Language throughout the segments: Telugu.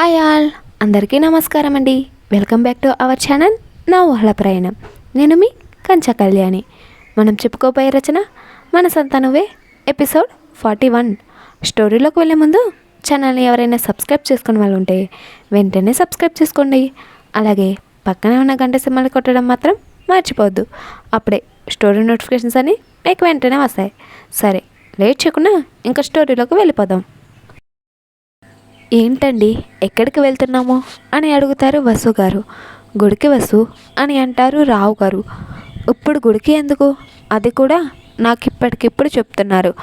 Hi all. అందరికీ నమస్కారం అండి. Welcome back to our channel. నా ఊహల ప్రయాణం. నేను మీ కంచ కళ్యాణి. మనం చెప్పుకోబోయే రచన మన సంతానవే ఎపిసోడ్ ఫార్టీ వన్. స్టోరీలోకి వెళ్ళే ముందు ఛానల్ని ఎవరైనా సబ్స్క్రైబ్ చేసుకున్న వాళ్ళు ఉంటే వెంటనే సబ్స్క్రైబ్ చేసుకోండి. అలాగే పక్కనే ఉన్న గంట సింహాలు కొట్టడం మాత్రం మర్చిపోవద్దు. అప్పుడే స్టోరీ నోటిఫికేషన్స్ అని మీకు వెంటనే వస్తాయి. సరే లేట్ చేయకుండా ఇంకా స్టోరీలోకి వెళ్ళిపోదాం. ఏంటండి ఎక్కడికి వెళ్తున్నాము? అని అడుగుతారు వసు గారు. గుడికి వసు అని అంటారు రావు గారు. ఇప్పుడు గుడికి ఎందుకు? అది కూడా నాకు ఇప్పటికిప్పుడు చెప్తున్నారు.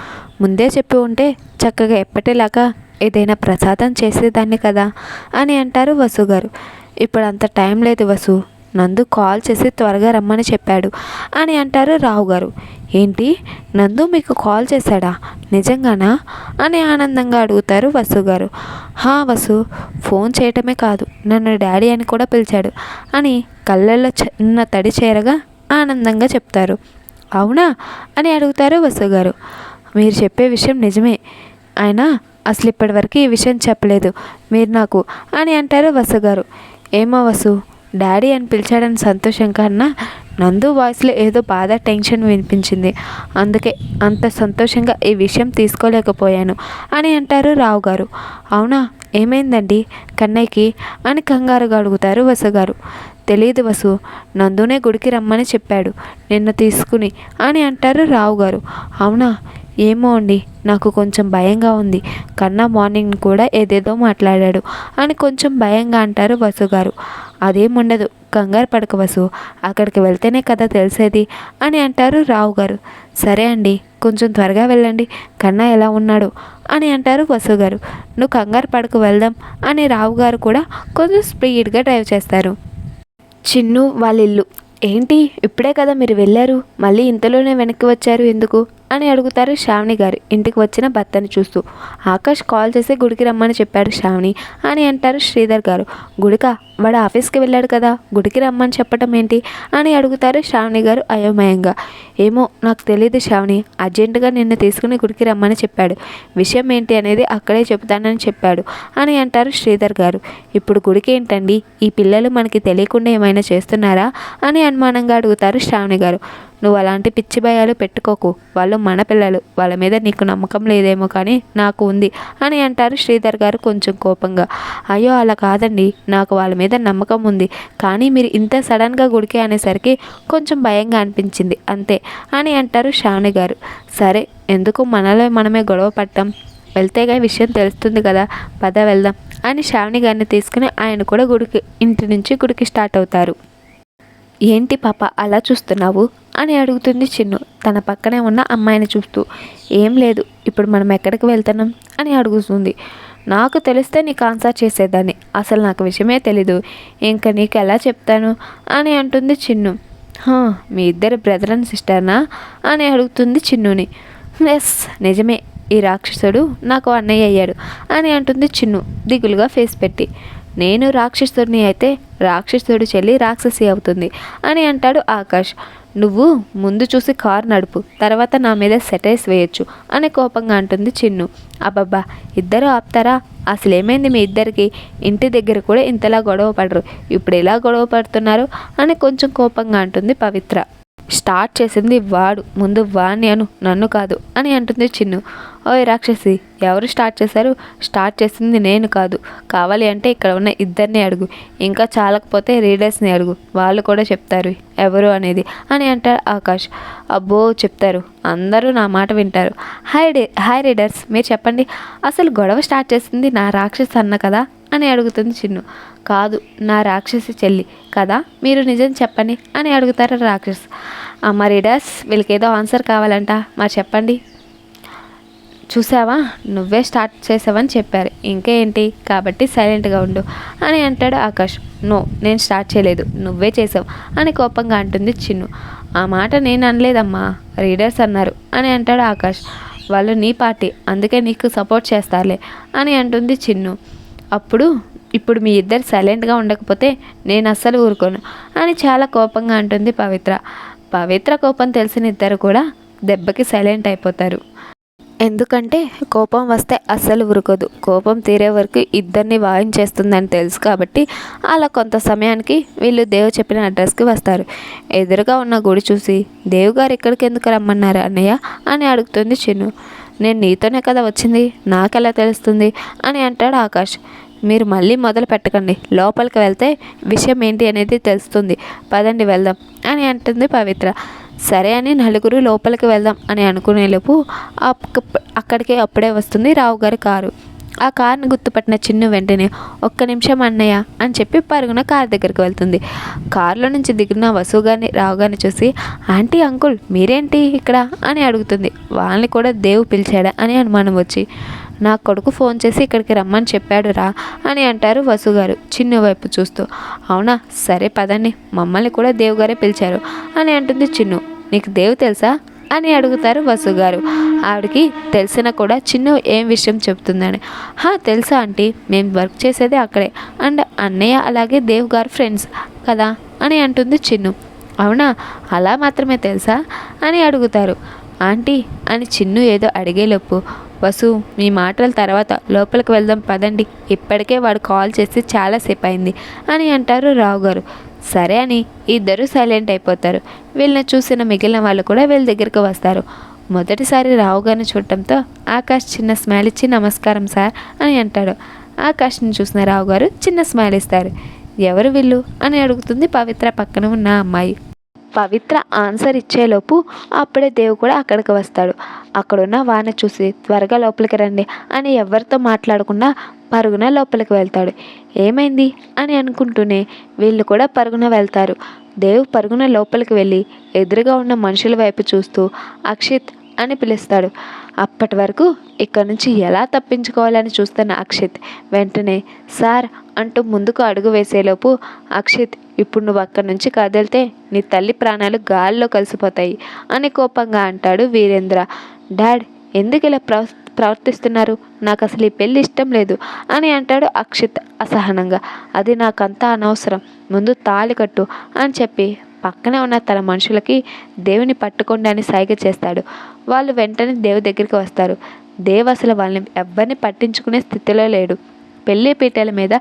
ముందే చెప్పి ఉంటే చక్కగా ఎప్పటిలాగా ఏదైనా ప్రసాదం చేసేదాన్ని కదా అని అంటారు వసు గారు. ఇప్పుడు అంత టైం లేదు వసు. నందు కాల్ చేసి త్వరగా రమ్మని చెప్పాడు. అని అంటారు రావు గారు. ఏంటి? నందు మీకు కాల్ చేశాడా? నిజంగానా? అని ఆనందంగా అడుగుతారు వసు గారు. హా వసు ఫోన్ చేయటమే కాదు నన్ను డాడీ అని కూడా పిలిచాడు. అని కళ్ళల్లో చిన్న తడి చేరగా ఆనందంగా చెప్తారు. అవునా? అని అడుగుతారు వసు గారు. మీరు చెప్పే విషయం నిజమే. ఆయన అసలు ఇప్పటివరకు ఈ విషయం చెప్పలేదు. మీరు నాకు అని అంటారు వసు గారు. ఏమో వసు డాడీ అని పిలిచాడని సంతోషం కన్నా నందు వాయిస్లో ఏదో బాధ టెన్షన్ వినిపించింది. అందుకే అంత సంతోషంగా ఈ విషయం తీసుకోలేకపోయాను అని అంటారు రావు గారు. అవునా? ఏమైందండి? కన్నయ్యకి అని కంగారుగా అడుగుతారు వసు గారు తెలియదు వసు నందునే గుడికి రమ్మని చెప్పాడు. నిన్న తీసుకుని అని అంటారు రావు గారు. అవునా? ఏమో అండి నాకు కొంచెం భయంగా ఉంది. కన్నా మార్నింగ్ కూడా ఏదేదో మాట్లాడాడు అని కొంచెం భయంగా అంటారు వసు గారు అదేముండదు కంగారు పడక వసు అక్కడికి వెళ్తేనే కదా తెలిసేది అని అంటారు రావు గారు. సరే అండి కొంచెం త్వరగా వెళ్ళండి కన్నా ఎలా ఉన్నాడు అని అంటారు వసు గారు. నువ్వు కంగారు పడకు వెళ్దాం అని రావు గారు కూడా కొంచెం స్పీడ్గా డ్రైవ్ చేస్తారు. చిన్ను వాళ్ళ ఇల్లు ఏంటి ఇప్పుడే కదా మీరు వెళ్ళారు? మళ్ళీ ఇంతలోనే వెనక్కి వచ్చారు ఎందుకు? అని అడుగుతారు శ్రావణి గారు. ఇంటికి వచ్చిన భర్తని చూస్తూ ఆకాష్ కాల్ చేసి గుడికి రమ్మని చెప్పాడు శ్రావణి అని అంటారు శ్రీధర్ గారు. గుడిక? వాడు ఆఫీస్కి వెళ్ళాడు కదా గుడికి రమ్మని చెప్పటం ఏంటి? అని అడుగుతారు శ్రావణి గారు అయోమయంగా. ఏమో నాకు తెలియదు శ్రావణి అర్జెంటుగా నిన్ను తీసుకుని గుడికి రమ్మని చెప్పాడు. విషయం ఏంటి అనేది అక్కడే చెబుతానని చెప్పాడు అని అంటారు శ్రీధర్ గారు. ఇప్పుడు గుడికి ఏంటండి? ఈ పిల్లలు మనకి తెలియకుండా ఏమైనా చేస్తున్నారా? అని అనుమానంగా అడుగుతారు శ్రావణి గారు. నువ్వు అలాంటి పిచ్చి భయాలు పెట్టుకోకు. వాళ్ళు మన పిల్లలు. వాళ్ళ మీద నీకు నమ్మకం లేదేమో కానీ నాకు ఉంది అని అంటారు శ్రీధర్ గారు కొంచెం కోపంగా. అయ్యో అలా కాదండి. నాకు వాళ్ళ మీద నమ్మకం ఉంది. కానీ మీరు ఇంత సడన్గా గుడికి అనేసరికి కొంచెం భయంగా అనిపించింది. అంతే అని అంటారు శ్రావణి గారు. సరే ఎందుకు మనలో మనమే గొడవ పడ్డాం వెళ్తేగా విషయం తెలుస్తుంది కదా. పద వెళ్దాం అని శ్రావణి గారిని తీసుకుని ఆయన కూడా గుడికి ఇంటి నుంచి గుడికి స్టార్ట్ అవుతారు. ఏంటి పాప అలా చూస్తున్నావు? అని అడుగుతుంది చిన్ను. తన పక్కనే ఉన్న అమ్మాయిని చూస్తూ ఏం లేదు ఇప్పుడు మనం ఎక్కడికి వెళ్తున్నాం? అని అడుగుతుంది. నాకు తెలిస్తే నీకు ఆన్సర్ చేసేదాన్ని. అసలు నాకు విషయమే తెలీదు. ఇంకా నీకు ఎలా చెప్తాను? అని అంటుంది చిన్ను. "హా, మీ ఇద్దరు బ్రదర్ అండ్ సిస్టర్నా అని అడుగుతుంది చిన్నుని. ఎస్ నిజమే. ఈ రాక్షసుడు నాకు అన్నయ్య అయ్యాడు. అని అంటుంది చిన్ను దిగులుగా ఫేస్ పెట్టి. నేను రాక్షసుడిని అయితే రాక్షసుడు చెల్లి రాక్షసి అవుతుంది. అని అంటాడు ఆకాష్. నువ్వు ముందు చూసి కారు నడుపు తర్వాత నా మీద సెటైస్ వేయొచ్చు అని కోపంగా అంటుంది చిన్ను. అబ్బబ్బా ఇద్దరు ఆపుతారా? అసలేమైంది మీ ఇద్దరికి? ఇంటి దగ్గర కూడా ఇంతలా గొడవ పడరు. ఇప్పుడు ఎలా గొడవ పడుతున్నారు? అని కొంచెం కోపంగా అంటుంది పవిత్ర. స్టార్ట్ చేసింది వాడు. ముందు వాణ్ణి అను నన్ను కాదు అని అంటుంది చిన్ను. ఓయ్ రాక్షసి ఎవరు స్టార్ట్ చేశారు? స్టార్ట్ చేసింది నేను కాదు. కావాలి అంటే ఇక్కడ ఉన్న ఇద్దరిని అడుగు. ఇంకా చాలకపోతే రీడర్స్ని అడుగు. వాళ్ళు కూడా చెప్తారు ఎవరు అనేది అని అంటారు ఆకాష్. అబ్బో చెప్తారు. అందరూ నా మాట వింటారు. హాయ్ డే హాయ్ రీడర్స్ మీరు చెప్పండి. అసలు గొడవ స్టార్ట్ చేసింది నా రాక్షసి అన్న కదా అని అడుగుతుంది చిన్ను. కాదు నా రాక్షసి చెల్లి. కదా? మీరు నిజం చెప్పండి అని అడుగుతారు రాక్షస్. అమ్మ రీడర్స్ వీళ్ళకి ఏదో ఆన్సర్ కావాలంట. మరి చెప్పండి. చూసావా? నువ్వే స్టార్ట్ చేసావని చెప్పారు. ఇంకేంటి? కాబట్టి సైలెంట్గా ఉండు అని అంటాడు ఆకాష్. నో నేను స్టార్ట్ చేయలేదు. నువ్వే చేసావు అని కోపంగా అంటుంది చిన్ను. ఆ మాట నేను అనలేదమ్మా రీడర్స్ అన్నారు అని అంటాడు ఆకాష్. వాళ్ళు నీ పార్టీ అందుకే నీకు సపోర్ట్ చేస్తారులే అని అంటుంది చిన్ను. అప్పుడు ఇప్పుడు మీ ఇద్దరు సైలెంట్గా ఉండకపోతే నేను అస్సలు ఊరుకోను అని చాలా కోపంగా అంటుంది పవిత్ర. పవిత్ర కోపం తెలిసిన ఇద్దరు కూడా దెబ్బకి సైలెంట్ అయిపోతారు. ఎందుకంటే కోపం వస్తే అస్సలు ఉరుకోదు కోపం తీరే వరకు ఇద్దరిని వాయించేస్తుందని తెలుసు కాబట్టి అలా కొంత సమయానికి వీళ్ళు దేవు చెప్పిన అడ్రస్కి వస్తారు. ఎదురుగా ఉన్న గుడి చూసి దేవు గారు ఇక్కడికి ఎందుకు రమ్మన్నారు అన్నయ్య? అని అడుగుతుంది చిన్ను. నేను నీతోనే కదా వచ్చింది. నాకెలా తెలుస్తుంది? అని అంటాడు ఆకాష్. మీరు మళ్ళీ మొదలు పెట్టకండి. లోపలికి వెళ్తే విషయం ఏంటి అనేది తెలుస్తుంది. పదండి వెళ్దాం అని అంటుంది పవిత్ర. సరే అని నలుగురు లోపలికి వెళ్దాం అని అనుకునేలోపు అక్క- అక్కడికి అప్పుడే వస్తుంది రావు గారి కారు. ఆ కార్ని గుర్తుపట్టిన చిన్ను వెంటనే ఒక్క నిమిషం అన్నయ్య అని చెప్పి పరుగున కార్ దగ్గరికి వెళ్తుంది. కారులో నుంచి దిగిన వసు గారిని రావు గారిని చూసి ఆంటీ అంకుల్ మీరేంటి ఇక్కడ? అని అడుగుతుంది. వాళ్ళని కూడా దేవు పిలిచాడా అని అనుమానం వచ్చి నా కొడుకు ఫోన్ చేసి ఇక్కడికి రమ్మని చెప్పాడు రా అని అంటారు వసుగారు చిన్ను వైపు చూస్తూ. అవునా? సరే పదండి. మమ్మల్ని కూడా దేవుగారే పిలిచారు అని అంటుంది చిన్ను. నీకు దేవు తెలుసా? అని అడుగుతారు వసు గారు ఆవిడకి తెలిసినా కూడా చిన్ను ఏం విషయం చెప్తుందని. హా తెలుసా ఆంటీ. మేము వర్క్ చేసేది అక్కడే. అండ్ అన్నయ్య అలాగే దేవ్ గారు ఫ్రెండ్స్ కదా అని అంటుంది చిన్ను. అవునా? అలా మాత్రమే తెలుసా? అని అడుగుతారు. ఆంటీ అని చిన్ను ఏదో అడిగేలోపు వసు మీ మాటల తర్వాత లోపలికి వెళ్దాం పదండి. ఇప్పటికే వాడు కాల్ చేసి చాలాసేపు అయింది అని అంటారు రావు గారు సరే అని ఇద్దరు సైలెంట్ అయిపోతారు. వీళ్ళని చూసిన మిగిలిన వాళ్ళు కూడా వీళ్ళ దగ్గరికి వస్తారు. మొదటిసారి రావు గారిని చూడటంతో ఆకాష్ చిన్న స్మైల్ ఇచ్చి నమస్కారం సార్ అని అంటాడు. ఆకాష్ని చూసిన రావు గారు చిన్న స్మైల్ ఇస్తారు. ఎవరు వీళ్ళు అని అడుగుతుంది పవిత్ర పక్కన ఉన్న అమ్మాయి. పవిత్ర ఆన్సర్ ఇచ్చేలోపు అప్పుడే దేవు కూడా అక్కడికి వస్తాడు. అక్కడున్న వాన చూసి త్వరగా లోపలికి రండి అని ఎవరితో మాట్లాడకుండా పరుగున లోపలికి వెళ్తాడు. ఏమైంది అని అనుకుంటూనే వీళ్ళు కూడా పరుగున వెళ్తారు. దేవు పరుగున లోపలికి వెళ్ళి ఎదురుగా ఉన్న మనుషుల వైపు చూస్తూ అక్షిత్ అని పిలుస్తాడు. అప్పటి వరకు ఇక్కడ నుంచి ఎలా తప్పించుకోవాలని చూస్తున్న అక్షిత్ వెంటనే సార్ అంటూ ముందుకు అడుగు వేసేలోపు అక్షిత్ ఇప్పుడు నువ్వు అక్కడి నుంచి కదిలితే నీ తల్లి ప్రాణాలు గాల్లో కలిసిపోతాయి అని కోపంగా అంటాడు వీరేంద్ర. డాడ్ ఎందుకు ఇలా ప్రవ ప్రవర్తిస్తున్నారు? నాకు అసలు ఈ పెళ్ళి ఇష్టం లేదు అని అంటాడు అక్షిత్ అసహనంగా. అది నాకంతా అనవసరం. ముందు తాళి కట్టు అని చెప్పి పక్కనే ఉన్న తన మనుషులకి దేవుని పట్టుకోండి అని సైగ చేస్తాడు. వాళ్ళు వెంటనే దేవు దగ్గరికి వస్తారు. దేవు అసలు వాళ్ళని ఎవ్వరిని పట్టించుకునే స్థితిలో లేడు. పెళ్ళి పీటల మీద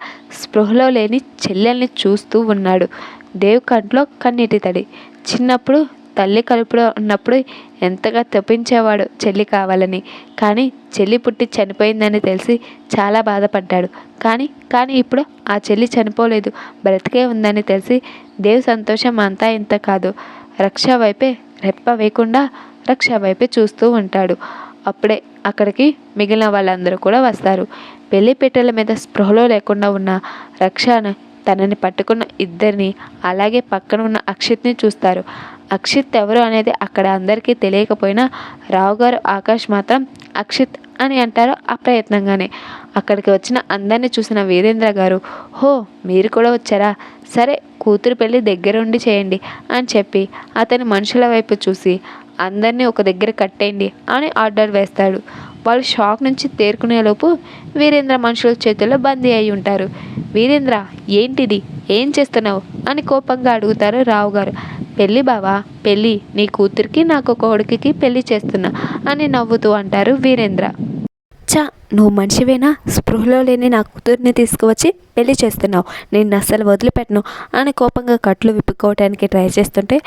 స్పృహలో లేని చెల్లెల్ని చూస్తూ ఉన్నాడు. దేవ్ కంట్లో కన్నీటి తడి. చిన్నప్పుడు తల్లి కలుపులో ఉన్నప్పుడు ఎంతగా తప్పించేవాడు చెల్లి కావాలని. కానీ చెల్లి పుట్టి చనిపోయిందని తెలిసి చాలా బాధపడ్డాడు. కానీ కానీ ఇప్పుడు ఆ చెల్లి చనిపోలేదు. బ్రతికే ఉందని తెలిసి దేవ్ సంతోషం అంతా ఇంత కాదు. రక్ష వైపే రెప్ప వేయకుండా రక్ష వైపే చూస్తూ ఉంటాడు. అప్పుడే అక్కడికి మిగిలిన వాళ్ళందరూ కూడా వస్తారు. పెళ్ళి పెట్టెల మీద స్పృహలో లేకుండా ఉన్న రక్షను తనని పట్టుకున్న ఇద్దరిని అలాగే పక్కన ఉన్న అక్షిత్ని చూస్తారు. అక్షిత్ ఎవరు అనేది అక్కడ అందరికీ తెలియకపోయినా రావు గారు ఆకాష్ మాత్రం అక్షిత్ అని అంటారు అప్రయత్నంగానే అక్కడికి వచ్చిన అందరిని చూసిన వీరేంద్ర గారు హో మీరు కూడా వచ్చారా? సరే కూతురు పెళ్ళి దగ్గరుండి చేయండి అని చెప్పి అతని మనుషుల వైపు చూసి అందరినీ ఒక దగ్గర కట్టేయండి అని ఆర్డర్ వేస్తాడు. వాళ్ళు షాక్ నుంచి తేరుకునేలోపు వీరేంద్ర మనుషుల చేతుల్లో బందీ అయి ఉంటారు. వీరేంద్ర ఏంటిది? ఏం చేస్తున్నావు? అని కోపంగా అడుగుతారు రావు గారు. పెళ్ళి బావా పెళ్ళి. నీ కూతురికి నాకు ఒక కొడుకుకి పెళ్ళి చేస్తున్నా అని నవ్వుతూ అంటారు వీరేంద్ర. చా నువ్వు మనిషివేనా? స్పృహలో లేని నా కూతుర్ని తీసుకువచ్చి పెళ్ళి చేస్తున్నావు. నేను అస్సలు వదిలిపెట్టను. అని కోపంగా కట్లు విప్పుకోవడానికి ట్రై చేస్తుంటే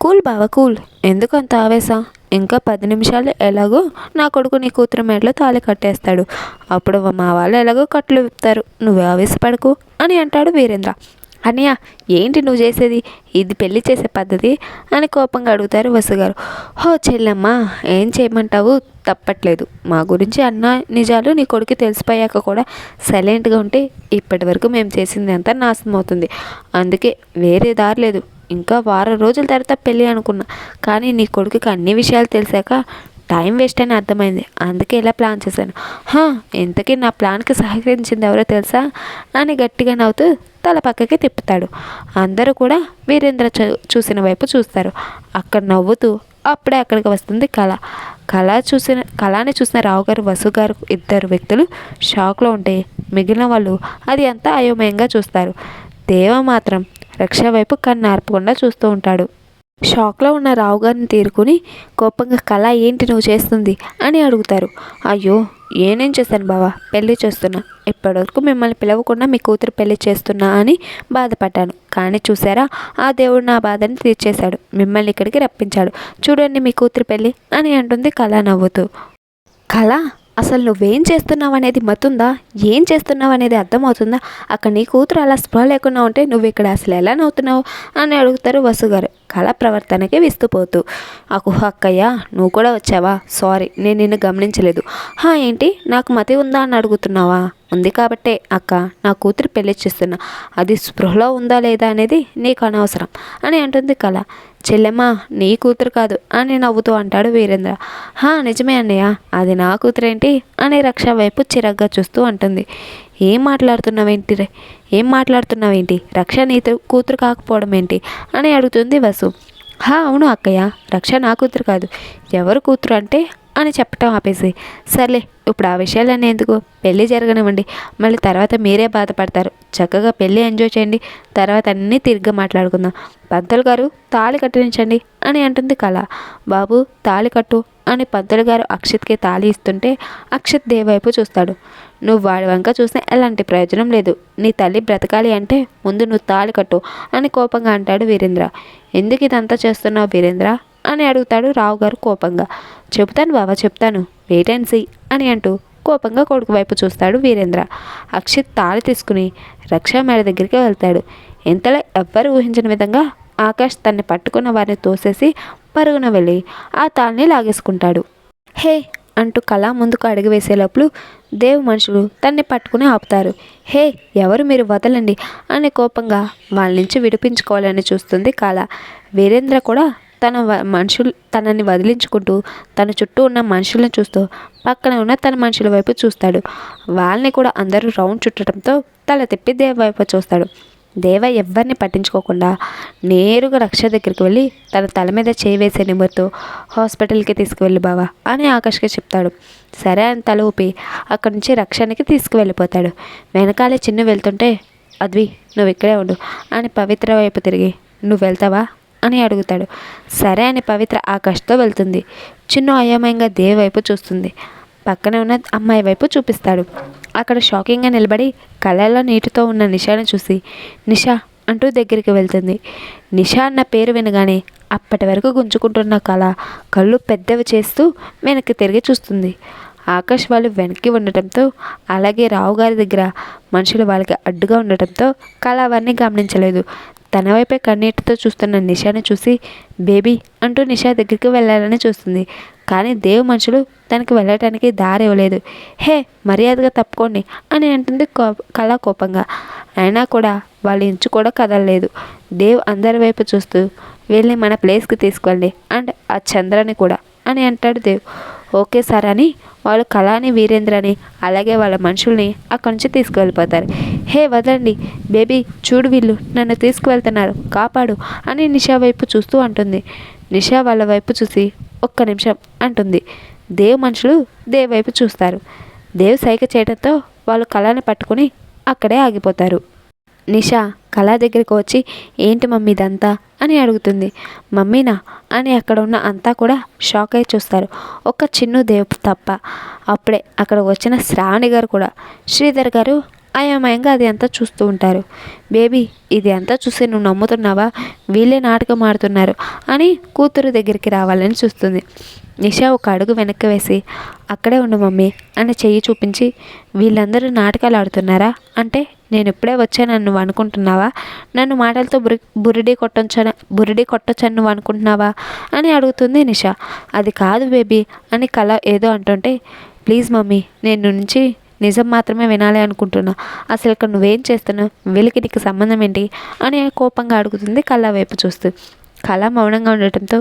కూల్ బావ కూల్. ఎందుకు అంత ఆవేశం? ఇంకా పది నిమిషాలు ఎలాగో నా కొడుకు నీ కూతురు మెడలో తాళి కట్టేస్తాడు. అప్పుడు మా వాళ్ళు ఎలాగో కట్లు విప్పుతారు. నువ్వు ఆవేశపడకు అని అంటాడు వీరేంద్ర. అన్నయ్య ఏంటి నువ్వు చేసేది? ఇది పెళ్ళి చేసే పద్ధతి? అని కోపంగా అడుగుతారు వసుగారు. హో చెల్లమ్మ ఏం చేయమంటావు? తప్పట్లేదు. మా గురించి అన్న నిజాలు నీ కొడుకు తెలిసిపోయాక కూడా సైలెంట్గా ఉంటే ఇప్పటి వరకు మేము చేసింది అంతా నాశనం అవుతుంది. అందుకే వేరే దారి లేదు. ఇంకా వారం రోజుల తర్వాత పెళ్ళి అనుకున్నా. కానీ నీ కొడుకుకి అన్ని విషయాలు తెలిసాక టైం వేస్ట్ అని అర్థమైంది. అందుకే ఇలా ప్లాన్ చేశాను. హా ఇంతకీ నా ప్లాన్కి సహకరించింది ఎవరో తెలుసా? అని గట్టిగా నవ్వుతూ తల పక్కకి తిప్పుతాడు. అందరూ కూడా వీరేంద్ర చూ- చూసిన వైపు చూస్తారు. అక్కడ నవ్వుతూ అప్పుడే అక్కడికి వస్తుంది కళ. కళ చూసిన కళని చూసిన రావు గారు వసు గారు ఇద్దరు వ్యక్తులు షాక్లో ఉంటే మిగిలిన వాళ్ళు అది అంతా అయోమయంగా చూస్తారు. దేవ మాత్రం రక్ష వైపు కన్ను ఆర్పకుండా చూస్తూ ఉంటాడు. షాక్లో ఉన్న రావు గారిని తీరుకుని కోపంగా కళ ఏంటి నువ్వు చేస్తుంది? అని అడుగుతారు. అయ్యో ఏనేం చేశాను బావా? పెళ్ళి చేస్తున్నా. ఇప్పటివరకు మిమ్మల్ని పిలవకుండా మీ కూతురు పెళ్ళి చేస్తున్నా అని బాధపడ్డాను. కానీ చూసారా ఆ దేవుడు నా బాధని తీర్చేశాడు. మిమ్మల్ని ఇక్కడికి రప్పించాడు. చూడండి మీ కూతురు పెళ్ళి అని అంటుంది కళ నవ్వుతూ. కళ అసలు నువ్వేం చేస్తున్నావు అనేది మతుందా? ఏం చేస్తున్నావు అనేది అర్థమవుతుందా? అక్కడ నీ కూతురు అలా స్పృహ లేకుండా ఉంటే నువ్వు ఇక్కడ అసలు ఎలా నవ్వుతున్నావు? అని అడుగుతారు వసుగారు. గారు కళ ప్రవర్తనకి విస్తుపోతూ అకుహ అక్కయ్య నువ్వు కూడా వచ్చావా? సారీ నేను నిన్ను గమనించలేదు. హా ఏంటి? నాకు మతి ఉందా? అని అడుగుతున్నావా? ఉంది కాబట్టే అక్క నా కూతురు పెళ్ళి చేస్తున్నా. అది స్పృహలో ఉందా లేదా అనేది నీకు అనవసరం అని అంటుంది కళ. చెల్లెమ్మ నీ కూతురు కాదు అని నవ్వుతూ అంటాడు వీరేంద్ర. హా నిజమే అన్నయ్య అది నా కూతురేంటి? అని రక్ష వైపు చిరగ్గా చూస్తూ అంటుంది. ఏం మాట్లాడుతున్నావేంటి రే? ఏం మాట్లాడుతున్నావేంటి? రక్ష నీ కూతురు కాకపోవడం ఏంటి అని అడుగుతుంది వసు. హా అవును అక్కయ్య. రక్ష నా కూతురు కాదు. ఎవరు కూతురు అంటే అని చెప్పటం ఆపేసి సర్లే ఇప్పుడు ఆ విషయాలన్నీ ఎందుకు? పెళ్ళి జరగనివ్వండి. మళ్ళీ తర్వాత మీరే బాధపడతారు. చక్కగా పెళ్ళి ఎంజాయ్ చేయండి. తర్వాత అన్నీ తిరిగ్గా మాట్లాడుకుందాం. పంతులు గారు తాళి కట్టించండి అని అంటుంది కళ. బాబు తాళి కట్టు అని పంతులు గారు అక్షిత్కి తాళి ఇస్తుంటే అక్షిత్ దేవైపు చూస్తాడు. నువ్వు వాడి వంక చూసినా ఎలాంటి ప్రయోజనం లేదు. నీ తల్లి బ్రతకాలి అంటే ముందు నువ్వు తాళి కట్టు అని కోపంగా అంటాడు వీరేంద్ర. ఎందుకు ఇదంతా చేస్తున్నావు వీరేంద్ర? అని అడుగుతాడు రావు గారు కోపంగా. చెబుతాను బాబా చెప్తాను వెయిట్ అండ్ సీ అని అంటూ కోపంగా కొడుకు వైపు చూస్తాడు వీరేంద్ర. అక్షిత్ తాళి తీసుకుని రక్షా మేడ దగ్గరికి వెళ్తాడు. ఇంతలో ఎవ్వరు ఊహించిన విధంగా ఆకాష్ తన్ని పట్టుకున్న వారిని తోసేసి పరుగున వెళ్ళి ఆ తాళిని లాగేసుకుంటాడు. హే అంటూ కళ ముందుకు అడుగు వేసే లోపల దేవ్ మనుషులు తన్ని పట్టుకుని ఆపుతారు. హే ఎవరు మీరు వదలండి అనే కోపంగా వాళ్ళ నుంచి విడిపించుకోవాలని చూస్తుంది కళ. వీరేంద్ర కూడా తన వ- మనుషులు తనని వదిలించుకుంటూ తన చుట్టూ ఉన్న మనుషులను చూస్తూ పక్కన ఉన్న తన మనుషుల వైపు చూస్తాడు. వాళ్ళని కూడా అందరూ రౌండ్ చుట్టడంతో తల తిప్పి దేవ వైపు చూస్తాడు. దేవ ఎవరిని పట్టించుకోకుండా నేరుగా రక్ష దగ్గరికి వెళ్ళి తన తల మీద చేయి వేసే నిమ్మతో హాస్పిటల్కి తీసుకువెళ్ళి బావా అని ఆకాష్కి చెప్తాడు. సరే అని తల ఊపి అక్కడి నుంచి రక్షణకి తీసుకువెళ్ళిపోతాడు. వెనకాలే చిన్ను వెళ్తుంటే అద్వి నువ్వు ఇక్కడే ఉండు అని పవిత్ర వైపు తిరిగి నువ్వు వెళ్తావా? అని అడుగుతాడు. సరే అని పవిత్ర ఆకాష్తో వెళ్తుంది. చిన్ను అయోమయంగా దేవి వైపు చూస్తుంది. పక్కనే ఉన్న అమ్మాయి వైపు చూపిస్తాడు. అక్కడ షాకింగ్గా నిలబడి కళ్ళల్లో నీటితో ఉన్న నిషాని చూసి నిషా అంటూ దగ్గరికి వెళ్తుంది. నిషా అన్న పేరు వినగానే అప్పటి వరకు గుంజుకుంటున్న కళ కళ్ళు పెద్దవి చేస్తూ వెనక్కి తిరిగి చూస్తుంది. ఆకాష్ వాళ్ళు వెనక్కి ఉండటంతో అలాగే రావు గారి దగ్గర మనుషులు వాళ్ళకి అడ్డుగా ఉండటంతో కళ అవన్నీ గమనించలేదు. తన వైపే కన్నీటితో చూస్తున్న నిషాని చూసి బేబీ అంటూ నిషా దగ్గరికి వెళ్ళాలని చూస్తుంది. కానీ దేవ్ మనుషులు తనకి వెళ్ళటానికి దారి ఇవ్వలేదు. హే మర్యాదగా తప్పుకోండి అని అంటుంది కో కళా కోపంగా. అయినా కూడా వాళ్ళ ఇంచు కూడా కదలలేదు. దేవ్ అందరి వైపు చూస్తూ వెళ్ళి మన ప్లేస్కి తీసుకెళ్ళి అండ్ ఆ చంద్రని కూడా అని అంటాడు దేవ్. ఓకే సార్ అని వాళ్ళు కళాని వీరేంద్రని అలాగే వాళ్ళ మనుషుల్ని అక్కడి నుంచి తీసుకువెళ్ళిపోతారు. హే వదండి బేబీ చూడు వీళ్ళు. నన్ను తీసుకువెళ్తున్నారు. కాపాడు అని నిషా వైపు చూస్తూ అంటుంది. నిషా వాళ్ళ వైపు చూసి ఒక్క నిమిషం అంటుంది. దేవ్ మనుషులు దేవ్ వైపు చూస్తారు. దేవ్ సైక చేయడంతో వాళ్ళు కళాని పట్టుకుని అక్కడే ఆగిపోతారు. నిషా కళా దగ్గరికి వచ్చి ఏంటి మమ్మీ ఇదంతా? అని అడుగుతుంది. మమ్మీనా? అని అక్కడ ఉన్న అంతా కూడా షాక్ అయి చూస్తారు. ఒక్క చిన్ను దేవ్ తప్ప. అప్పుడే అక్కడ వచ్చిన శ్రావణి గారు కూడా. శ్రీధర్ గారు అయోమయంగా అది అంతా చూస్తూ ఉంటారు. బేబీ ఇది అంతా చూసి నువ్వు నమ్ముతున్నావా? వీళ్ళే నాటకం ఆడుతున్నారు అని కూతురు దగ్గరికి రావాలని చూస్తుంది. నిషా ఒక అడుగు వెనక్కి వేసి అక్కడే ఉండు మమ్మీ అని చెయ్యి చూపించి వీళ్ళందరూ నాటకాలు ఆడుతున్నారా? అంటే నేను ఇప్పుడే వచ్చానని నువ్వు అనుకుంటున్నావా? నన్ను మాటలతో బురి బురిడి కొట్టొచ్చని బురిడి కొట్టొచ్చని నువ్వు అనుకుంటున్నావా? అని అడుగుతుంది నిషా. అది కాదు బేబీ అని కళ ఏదో అంటుంటే ప్లీజ్ మమ్మీ నేను నుంచి నిజం మాత్రమే వినాలి అనుకుంటున్నా. అసలు ఇక్కడ నువ్వేం చేస్తున్నావు? వీళ్ళకి నీకు సంబంధం ఏంటి? అని కోపంగా అడుగుతుంది కళ వైపు చూస్తూ. కళ మౌనంగా ఉండటంతో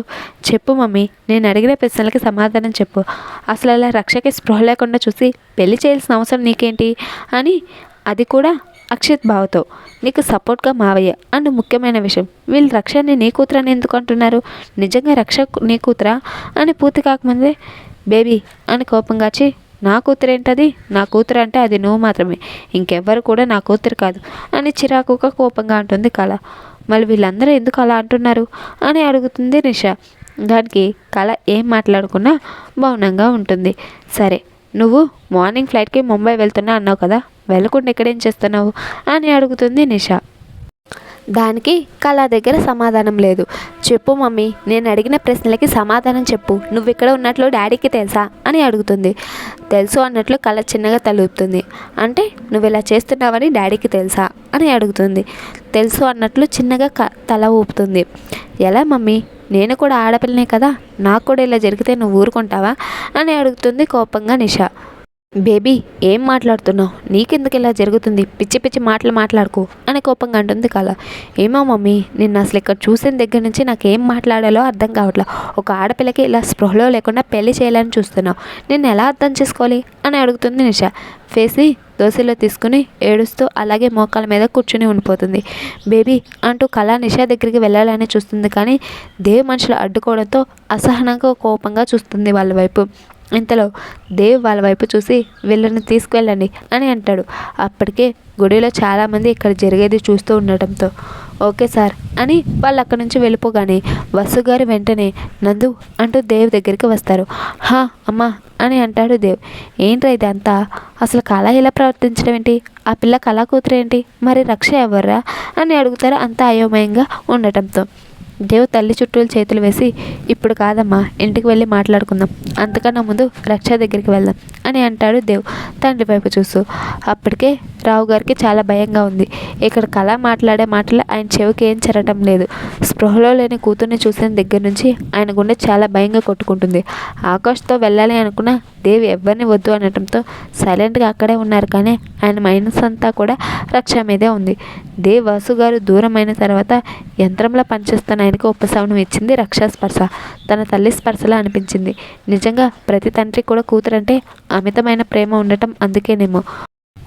చెప్పు మమ్మీ నేను అడిగిన ప్రశ్నలకి సమాధానం చెప్పు. అసలు అలా రక్షకి స్పృహ లేకుండా చూసి పెళ్ళి చేయాల్సిన అవసరం నీకేంటి? అని అది కూడా అక్షిత్ బావతో. నీకు సపోర్ట్గా మావయ్య అండ్ ముఖ్యమైన విషయం. వీళ్ళు రక్షని నీ కూతురని ఎందుకు అంటున్నారు? నిజంగా రక్ష నీ కూతురా? అని పూర్తి కాకముందే బేబీ అని కోపంగా వచ్చి నా కూతురు ఏంటది నా కూతురు అంటే అది నువ్వు మాత్రమే. ఇంకెవ్వరు కూడా నా కూతురు కాదు. అని చిరాకుగా కోపంగా అంటుంది కళ. మళ్ళీ వీళ్ళందరూ ఎందుకు అలా అంటున్నారు? అని అడుగుతుంది నిషా. దానికి కళ ఏం మాట్లాడుకున్నా మౌనంగా ఉంటుంది. సరే నువ్వు మార్నింగ్ ఫ్లైట్కి ముంబై వెళ్తున్నా అన్నావు కదా? వెళ్ళకుండా ఇక్కడేం చేస్తున్నావు? అని అడుగుతుంది నిషా. దానికి కళ దగ్గర సమాధానం లేదు. చెప్పు మమ్మీ నేను అడిగిన ప్రశ్నలకి సమాధానం చెప్పు. నువ్వు ఇక్కడ ఉన్నట్లు డాడీకి తెలుసా? అని అడుగుతుంది. తెలుసు అన్నట్లు కళ చిన్నగా తలుపుతుంది. అంటే నువ్వు ఇలా చేస్తున్నావని డాడీకి తెలుసా? అని అడుగుతుంది. తెలుసు అన్నట్లు చిన్నగా క తల ఊపుతుంది. ఎలా మమ్మీ? నేను కూడా ఆడపిల్లనే కదా. నాకు కూడా ఇలా జరిగితే నువ్వు ఊరుకుంటావా? అని అడుగుతుంది కోపంగా నిషా. బేబీ ఏం మాట్లాడుతున్నావు? నీకెందుకు ఇలా జరుగుతుంది? పిచ్చి పిచ్చి మాటలు మాట్లాడుకో అని కోపంగా అంటుంది కళ. ఏమో మమ్మీ నిన్ను అసలు ఇక్కడ చూసిన దగ్గర నుంచి నాకు ఏం మాట్లాడాలో అర్థం కావట్లేదు ఒక ఆడపిల్లకి ఇలా స్పృహలో లేకుండా పెళ్ళి చేయాలని చూస్తున్నావు. నిన్ను ఎలా అర్థం చేసుకోవాలి? అని అడుగుతుంది నిష. ఫేసి దోశలో తీసుకుని ఏడుస్తూ అలాగే మోకాల మీద కూర్చుని ఉండిపోతుంది. బేబీ అంటూ కళా నిషా దగ్గరికి వెళ్ళాలని చూస్తుంది కానీ దేవ్ మనుషులు అడ్డుకోవడంతో అసహనంగా కోపంగా చూస్తుంది వాళ్ళ వైపు. ఇంతలో దేవ్ వాళ్ళ వైపు చూసి వీళ్ళని తీసుకువెళ్ళండి అని అంటాడు. అప్పటికే గుడిలో చాలామంది ఇక్కడ జరిగేది చూస్తూ ఉండటంతో ఓకే సార్ అని వాళ్ళు అక్కడి నుంచి వెళ్ళిపోగానే వసు గారు వెంటనే నందు అంటూ దేవ్ దగ్గరికి వస్తారు. హా అమ్మా అని అంటాడు దేవ్. ఏంట్రా ఇదంతా? అసలు కళ ఎలా ప్రవర్తించడం ఏంటి? ఆ పిల్ల కళా కూతురేంటి మరి రక్ష ఎవర్రా? అని అడుగుతారు అంత అయోమయంగా ఉండటంతో. దేవ్ తల్లి చుట్టూ చేతులు వేసి ఇప్పుడు కాదమ్మా ఇంటికి వెళ్ళి మాట్లాడుకుందాం. అంతకన్నా ముందు రక్ష దగ్గరికి వెళ్దాం. అని అంటాడు దేవ్. తండ్రి వైపు చూస్తూ అప్పటికే రావు గారికి చాలా భయంగా ఉంది. ఇక్కడ కళ మాట్లాడే మాటలు ఆయన చెవికి ఏం చెరటం లేదు. స్పృహలో లేని కూతుర్ని చూసిన దగ్గర నుంచి ఆయన గుండె చాలా భయంగా కొట్టుకుంటుంది. ఆకాష్తో వెళ్ళాలి అనుకున్న దేవి ఎవరిని వద్దు అనటంతో సైలెంట్గా అక్కడే ఉన్నారు కానీ ఆయన మైనస్ అంతా కూడా రక్ష మీదే ఉంది. దేవ్ వాసు గారు దూరమైన తర్వాత యంత్రంలో పనిచేస్తున్న ఆయనకు ఉపశమనం ఇచ్చింది రక్షా స్పర్శ. తన తల్లి స్పర్శలా అనిపించింది. నిజంగా ప్రతి తండ్రి కూడా కూతురంటే అమితమైన ప్రేమ ఉండటం అందుకేనేమో.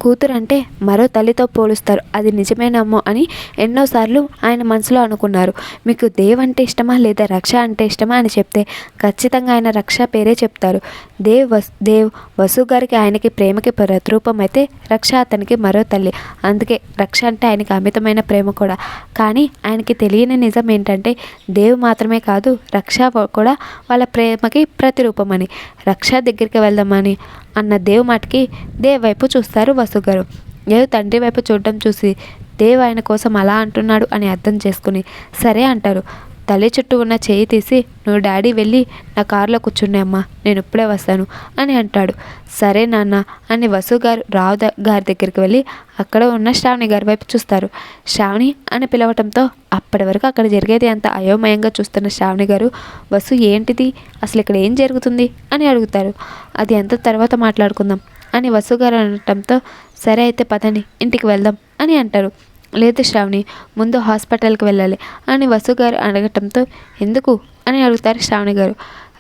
కూతురు అంటే మరో తల్లితో పోలుస్తారు. అది నిజమేనమ్మో అని ఎన్నోసార్లు ఆయన మనసులో అనుకున్నారు. మీకు దేవ్ అంటే ఇష్టమా లేదా రక్ష అంటే ఇష్టమా అని చెప్తే ఖచ్చితంగా ఆయన రక్ష పేరే చెప్తారు. దేవ్ వస్ దేవ్ వసు గారికి ఆయనకి ప్రేమకి ప్రతిరూపం అయితే రక్ష అతనికి మరో తల్లి. అందుకే రక్ష అంటే ఆయనకి అమితమైన ప్రేమ కూడా. కానీ ఆయనకి తెలియని నిజం ఏంటంటే దేవ్ మాత్రమే కాదు రక్ష కూడా వాళ్ళ ప్రేమకి ప్రతిరూపమని. రక్ష దగ్గరికి వెళ్దామని అన్న దేవ్ మాటకి దేవ్ వైపు చూస్తారు వసు గారు దేవ్ తండ్రి వైపు చూడడం చూసి దేవ్ ఆయన కోసం అలా అంటున్నాడు అని అర్థం చేసుకుని సరే అంటారు. తల్లి చుట్టూ ఉన్న చేయి తీసి నువ్వు డాడీ వెళ్ళి నా కారులో కూర్చున్నాయి అమ్మా నేను ఇప్పుడే వస్తాను అని అంటాడు. సరే నాన్న అని వసు గారు రావు గారి దగ్గరికి వెళ్ళి అక్కడ ఉన్న శ్రావణి గారి వైపు చూస్తారు. శ్రావణి అని పిలవటంతో అప్పటి వరకు అక్కడ జరిగేది అంత అయోమయంగా చూస్తున్న శ్రావణి గారు వసు ఏంటిది? అసలు ఇక్కడ ఏం జరుగుతుంది? అని అడుగుతారు. అది ఎంత? తర్వాత మాట్లాడుకుందాం అని వసు గారు అనటంతో సరే అయితే పదండి ఇంటికి వెళ్దాం అని అంటారు. లేదు శ్రావణి ముందు హాస్పిటల్కి వెళ్ళాలి అని వసు గారు అడగటంతో ఎందుకు? అని అడుగుతారు శ్రావణి గారు.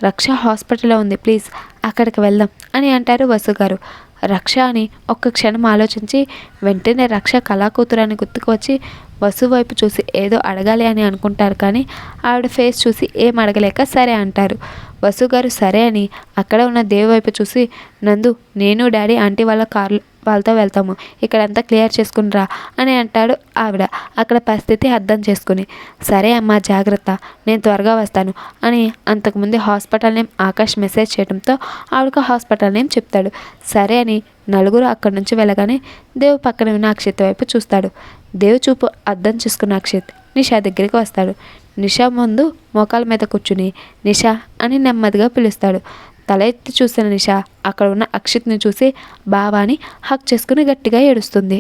రక్ష హాస్పిటల్లో ఉంది ప్లీజ్ అక్కడికి వెళ్దాం అని అంటారు వసు గారు రక్ష అని ఒక్క క్షణం ఆలోచించి వెంటనే రక్ష కళాకూతురాన్ని గుర్తుకు వచ్చి వసు వైపు చూసి ఏదో అడగాలి అని అనుకుంటారు కానీ ఆవిడ ఫేస్ చూసి ఏం అడగలేక సరే అంటారు. వసుగారు సరే అని అక్కడ ఉన్న దేవు వైపు చూసి నందు నేను డాడీ ఆంటీ వాళ్ళ కార్లు వాళ్ళతో వెళ్తాము. ఇక్కడంతా క్లియర్ చేసుకునిరా అని అంటాడు ఆవిడ. అక్కడ పరిస్థితి అర్థం చేసుకుని సరే అమ్మా జాగ్రత్త నేను త్వరగా వస్తాను అని అంతకుముందు హాస్పిటల్ నేమ్ ఆకాష్ మెసేజ్ చేయడంతో ఆవిడకు హాస్పిటల్ నేమ్ చెప్తాడు. సరే అని నలుగురు అక్కడి నుంచి వెళ్ళగానే దేవు పక్కన ఉన్న అక్షిత్ వైపు చూస్తాడు. దేవు చూపు అర్థం చేసుకున్న అక్షిత్ నిషా దగ్గరికి వస్తాడు. నిషా ముందు మోకాల మీద కూర్చుని నిషా అని నెమ్మదిగా పిలుస్తాడు. తల ఎత్తి చూసిన నిషా అక్కడ ఉన్న అక్షిత్ని చూసి బావాని హక్ చేసుకుని గట్టిగా ఏడుస్తుంది.